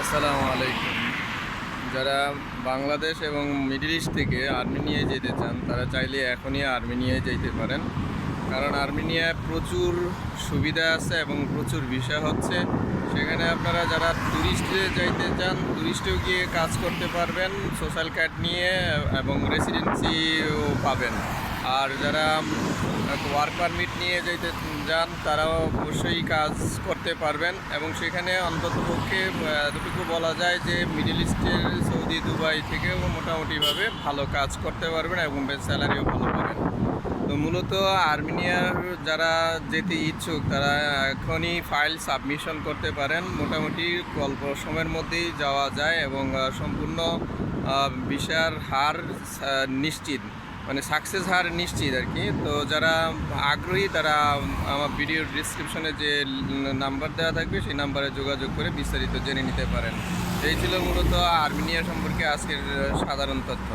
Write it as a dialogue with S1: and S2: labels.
S1: আসসালামু আলাইকুম। যারা বাংলাদেশ এবং মিডল ইস্ট থেকে আর্মেনিয়ায় যেতে চান, তারা চাইলে এখনই আর্মেনিয়ায় যেতে পারেন। কারণ আর্মেনিয়ায় প্রচুর সুবিধা আছে এবং প্রচুর বিষয় হচ্ছে। সেখানে আপনারা যারা ট্যুরিস্টে যাইতে চান ট্যুরিস্টেও গিয়ে কাজ করতে পারবেন সোশ্যাল কার্ড নিয়ে এবং রেসিডেন্সিও পাবেন। আর যারা ওয়ার্ক পারমিট নিয়ে যেতে যান, তারাও অবশ্যই কাজ করতে পারবেন। এবং সেখানে অন্ততপক্ষে এতটুকু বলা যায় যে মিডল ইস্টের সৌদি দুবাই থেকেও মোটামুটিভাবে ভালো কাজ করতে পারবেন এবং স্যালারিও ভালো পাবেন। তো মূলত আর্মেনিয়ার যারা যেতে ইচ্ছুক, তারা এখনই ফাইল সাবমিশন করতে পারেন। মোটামুটি অল্প সময়ের মধ্যেই যাওয়া যায় এবং সম্পূর্ণ বিষয়ের হার নিশ্চিত। মানে সাকসেস হার নিশ্চিত আর কি। তো যারা আগ্রহী, তারা আমার ভিডিওর ডিসক্রিপশনে যে নাম্বার দেওয়া থাকবে, সেই নাম্বারে যোগাযোগ করে বিস্তারিত জেনে নিতে পারেন। এই ছিল মূলত আর্মেনিয়া সম্পর্কে আজকের সাধারণ তথ্য।